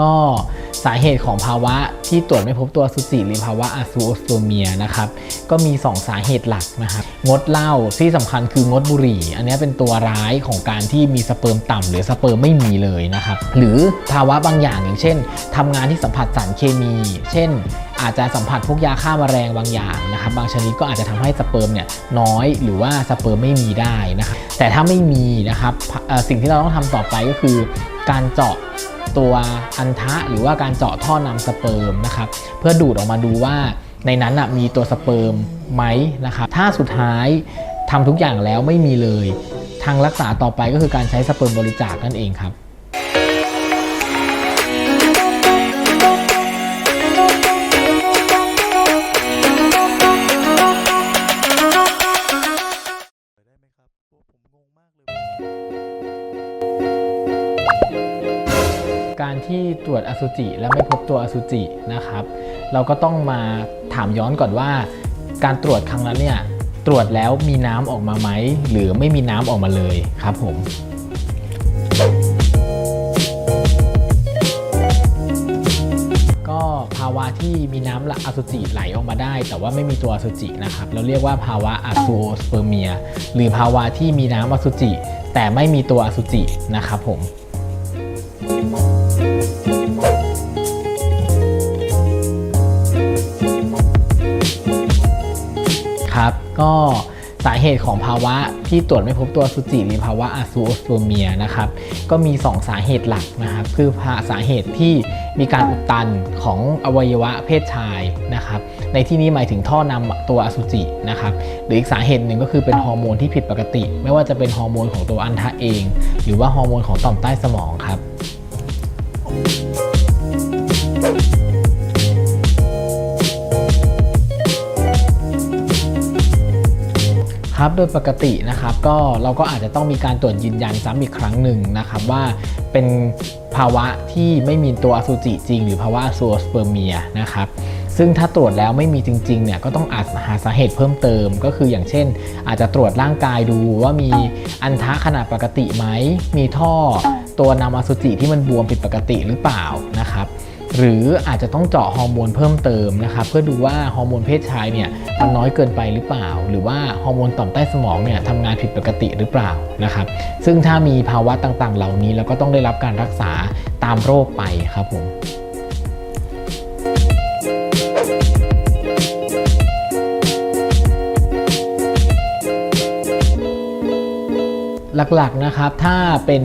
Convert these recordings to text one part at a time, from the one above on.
ก็สาเหตุของภาวะที่ตรวจไม่พบตัวสุจิหรือภาวะอะซูโอสโตเมียนะครับก็มี 2 สาเหตุหลักนะครับงดเหล้าที่สำคัญคืองดบุหรี่ อันนี้เป็นตัวร้ายของการที่มีสเปิร์มต่ำหรือสเปิร์มไม่มีเลยนะครับหรือภาวะบางอย่างอย่างเช่นทำงานที่สัมผัสสารเคมี เช่นอาจจะสัมผัสพวกยาฆ่าแมลงบางอย่างนะครับบางชนิดก็อาจจะทำให้สเปิร์มเนี่ยน้อยหรือว่าสเปิร์มไม่มีได้นะครับแต่ถ้าไม่มีนะครับสิ่งที่เราต้องทำต่อไปก็คือการเจาะ ตัวอันทะหรือว่าการเจาะท่อนำสเปิร์มนะครับเพื่อดูดออกมาดูว่าในนั้นนะมีตัวสเปิร์มไหมนะครับถ้าสุดท้ายทำทุกอย่างแล้วไม่มีเลย ทางรักษาต่อไปก็คือการใช้สเปิร์มบริจาคนั่นเองครับก การที่ตรวจอสุจิและไม่พบตัวอสุจินะครับ เราก็ต้องมาถามย้อนก่อนว่า การตรวจครั้งนั้นเนี่ยตรวจแล้วมีน้ำออกมาไหม หรือไม่มีน้ำออกมาเลยครับผมก็ภาวะที่มีน้ำอสุจิไหลออกมาได้ แต่ว่าไม่มีตัวอสุจินะครับ เราเรียกว่าภาวะอะซูสเปอร์เมีย หรือภาวะที่มีน้ำอสุจิ แต่ไม่มีตัวอสุจินะครับผม ครับ ก็สาเหตุของภาวะที่ตรวจไม่พบตัวสุจิหรือภาวะอะซูโอสโตเมียนะครับ ก็มี 2 สาเหตุหลักนะครับ คือาสาเหตุที่มีการอุดตันของอวัยวะเพศชายนะครับ ในที่นี้หมายถึงท่อนำตัวอสุจินะครับ หรืออีกสาเหตุหนึ่งก็คือเป็นฮอร์โมนที่ผิดปกติ ไม่ว่าจะเป็นฮอร์โมนของตัวอันทะเอง หรือว่าฮอร์โมนของต่อมใต้สมองครับ โดยปกตินะครับก็เราก็อาจจะต้องมีการตรวจยืนยันซ้ำอีกครั้งหนึ่งนะครับว่าเป็นภาวะที่ไม่มีตัวอสุจิจริง หรือภาวะซูโอสเปอร์เมียนะครับซึ่งถ้าตรวจแล้วไม่มีจริงๆเนี่ยก็ต้องอาจหาสาเหตุเพิ่มเติม ก็คืออย่างเช่น อาจจะตรวจร่างกายดูว่ามีอันทะขนาดปกติไหมมีท่อตัวนำอสุจิที่มันบวมผิดปกติหรือเปล่านะครับ หรืออาจจะต้องเจาะฮอร์โมนเพิ่มเติมนะครับเพื่อดูว่าฮอร์โมนเพศชายเนี่ยมันน้อยเกินไปหรือเปล่า หรือว่าฮอร์โมนต่อมใต้สมองเนี่ยทำงานผิดปกติหรือเปล่านะครับซึ่งถ้ามีภาวะต่างๆ เหล่านี้เราก็ต้องได้รับการรักษาตามโรคไปครับผม หลักๆนะครับถ้าเป็น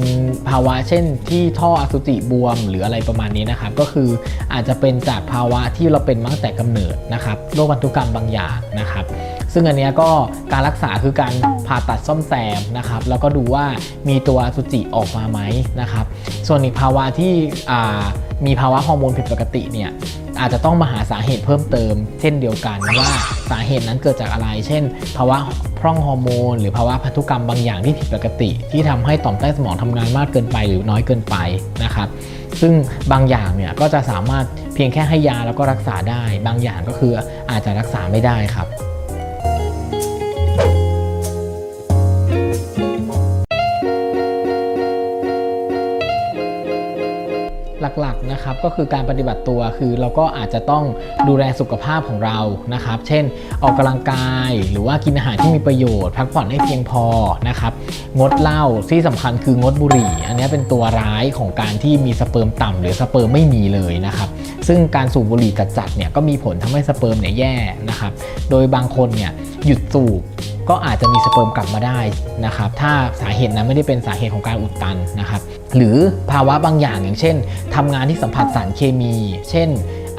ภาวะเช่นที่ท่ออสุจิบวมหรืออะไรประมาณนี้นะครับ ก็คืออาจจะเป็นจากภาวะที่เราเป็นมาตั้งแต่กำเนิดนะครับโรคพันธุกรรมบางอย่างนะครับ ซึ่งอันนี้ก็การรักษาคือการผ่าตัดซ่อมแซมนะครับ แล้วก็ดูว่ามีตัวอสุจิออกมาไหมนะครับ ส่วนอีกภาวะที่มีภาวะฮอร์โมนผิดปกติเนี่ยอาจจะต้องมาหาสาเหตุเพิ่มเติม เช่นเดียวกันว่าสาเหตุนั้นเกิดจากอะไร เช่น ภาวะ ร่องฮอร์โมน หรือภาวะพันธุกรรมบางอย่างที่ผิดปกติ ที่ทำให้ต่อมใต้สมองทำงานมากเกินไปหรือน้อยเกินไปนะครับซึ่งบางอย่างเนี่ยก็จะสามารถเพียงแค่ให้ยาแล้วก็รักษาได้ บางอย่างก็คืออาจจะรักษาไม่ได้ครับ หลักๆนะครับก็คือการปฏิบัติตัวคือเราก็อาจจะต้องดูแลสุขภาพของเรานะครับ เช่นออกกำลังกาย หรือว่ากินอาหารที่มีประโยชน์ พักผ่อนให้เพียงพอนะครับงดเหล้าที่สำคัญคืองดบุหรี่ อันนี้เป็นตัวร้ายของการที่มีสเปิร์มต่ำหรือสเปิร์มไม่มีเลยนะครับซึ่งการสูบบุหรี่จัดๆเนี่ยก็มีผลทำให้สเปิร์มเนี่ยแย่นะครับโดยบางคนเนี่ยหยุดสูบ ก็อาจจะมีสเปิร์มกลับมาได้นะครับ ถ้าสาเหตุนั้นไม่ได้เป็นสาเหตุของการอุดตันนะครับ หรือภาวะบางอย่างอย่างเช่นทำงานที่สัมผัสสารเคมี เช่น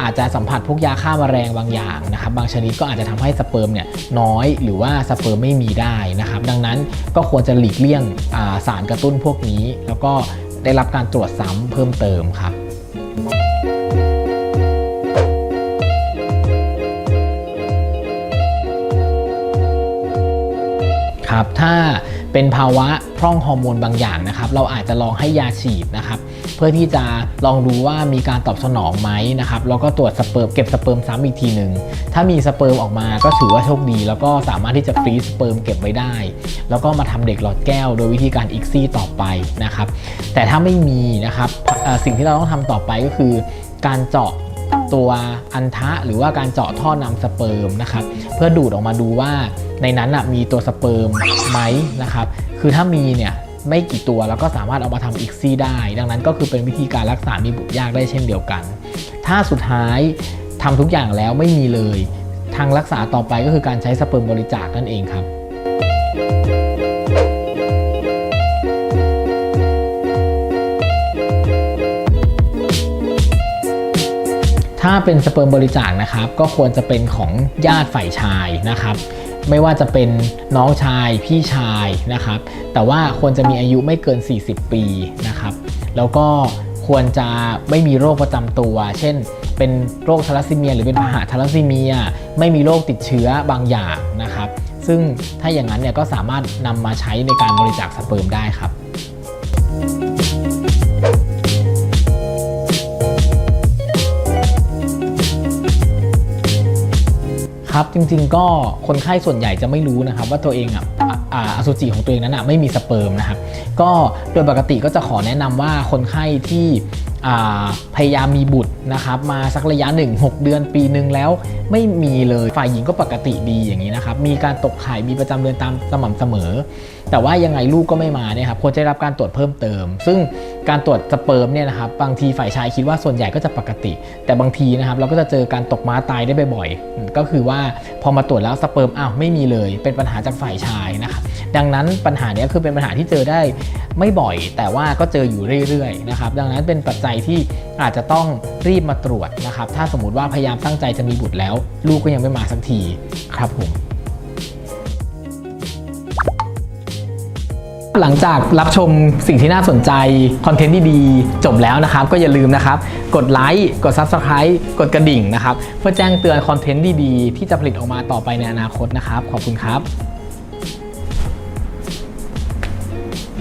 อาจจะสัมผัสพวกยาฆ่าแมลงบางอย่างนะครับ บางชนิดก็อาจจะทำให้สเปิร์มเนี่ยน้อยหรือว่าสเปิร์มไม่มีได้นะครับ ดังนั้นก็ควรจะหลีกเลี่ยงาสารกระตุ้นพวกนี้ แล้วก็ได้รับการตรวจซ้ำเพิ่มเติมครับ ครับถ้าเป็นภาวะพร่องฮอร์โมนบางอย่างนะครับ เราอาจจะลองให้ยาฉีดนะครับ เพื่อที่จะลองดูว่ามีการตอบสนองไหมนะครับแล้วก็ตรวจสเปิร์มเก็บสเปิร์มซ้ำอีกทีหนึ่งถ้ามีสเปิร์มออกมาก็ถือว่าโชคดี แล้วก็สามารถที่จะฟรีสเปิร์มเก็บไว้ได้ แล้วก็มาทำเด็กหลอดแก้ว โดยวิธีการอีกซี่ต่อไปนะครับ แต่ถ้าไม่มีนะครับสิ่งที่เราต้องทำต่อไปก็คือการเจาะตัวอันทะหรือว่าการเจาะท่อนำสเปิร์มนะครับ เพื่อดูดออกมาดูว่า ในนั้นนะมีตัวสเปิร์มไหมนะครับคือถ้ามีเนี่ยไม่กี่ตัวแล้วก็สามารถเอามาทำอีกซี่ได้ ดังนั้นก็คือเป็นวิธีการรักษามีบุตรยากได้เช่นเดียวกัน ถ้าสุดท้ายทำทุกอย่างแล้วไม่มีเลย ทางรักษาต่อไปก็คือการใช้สเปิร์มบริจาคนั่นเองครับถ้าเป็นสเปิร์มบริจาคนะครับก็ควรจะเป็นของญาติฝ่ายชายนะครับ ไม่ว่าจะเป็นน้องชายพี่ชายนะครับ แต่ว่าควรจะมีอายุไม่เกิน 40 ปีนะครับ แล้วก็ควรจะไม่มีโรคประจำตัว เช่น เป็นโรคทาลัสซีเมีย หรือเป็นพาหะทาลัสซีเมีย ไม่มีโรคติดเชื้อบางอย่างนะครับ ซึ่งถ้าอย่างนั้นเนี่ยก็สามารถนำมาใช้ในการบริจาคสเปิร์มได้ครับ ครับจริงๆก็คนไข้ส่วนใหญ่จะไม่รู้นะครับว่าตัวเองอะอสุจิของตัวเองนั้นอะไม่มีสเปิร์มนะครับก็โดยปกติก็จะขอแนะนำว่าคนไข้ที่ พยายามมีบุตรนะครับมาสักระยะ 1 6 เดือนปีหนึ่งแล้วไม่มีเลยฝ่ายหญิงก็ปกติดีอย่างนี้นะครับมีการตกไข่มีประจำเดือนตามสม่ำเสมอ แต่ว่ายังไงลูกก็ไม่มาเนี่ยครับควรจะได้รับการตรวจเพิ่มเติม ซึ่งการตรวจสเปิร์มเนี่ยนะครับบางทีฝ่ายชายคิดว่าส่วนใหญ่ก็จะปกติ แต่บางทีนะครับเราก็จะเจอการตกม้าตายได้บ่อยๆก็คือว่าพอมาตรวจแล้วสเปิร์มอ้าวไม่มีเลย เป็นปัญหาจากฝ่ายชายนะครับ ดังนั้นปัญหานี้คือเป็นปัญหาที่เจอได้ไม่บ่อย แต่ว่าก็เจออยู่เรื่อยๆนะครับดังนั้นเป็นปัจจัยที่อาจจะต้องรีบมาตรวจนะครับ ถ้าสมมติว่าพยายามตั้งใจจะมีบุตรแล้ว ลูกก็ยังไม่มาสักทีครับผมหลังจากรับชมสิ่งที่น่าสนใจ คอนเทนต์ดีๆ จบแล้วนะครับ ก็อย่าลืมนะครับ กดไลค์กด Subscribe กดกระดิ่งนะครับ เพื่อแจ้งเตือนคอนเทนต์ดีๆ ที่จะผลิตออกมาต่อไปในอนาคตนะครับ ขอบคุณครับ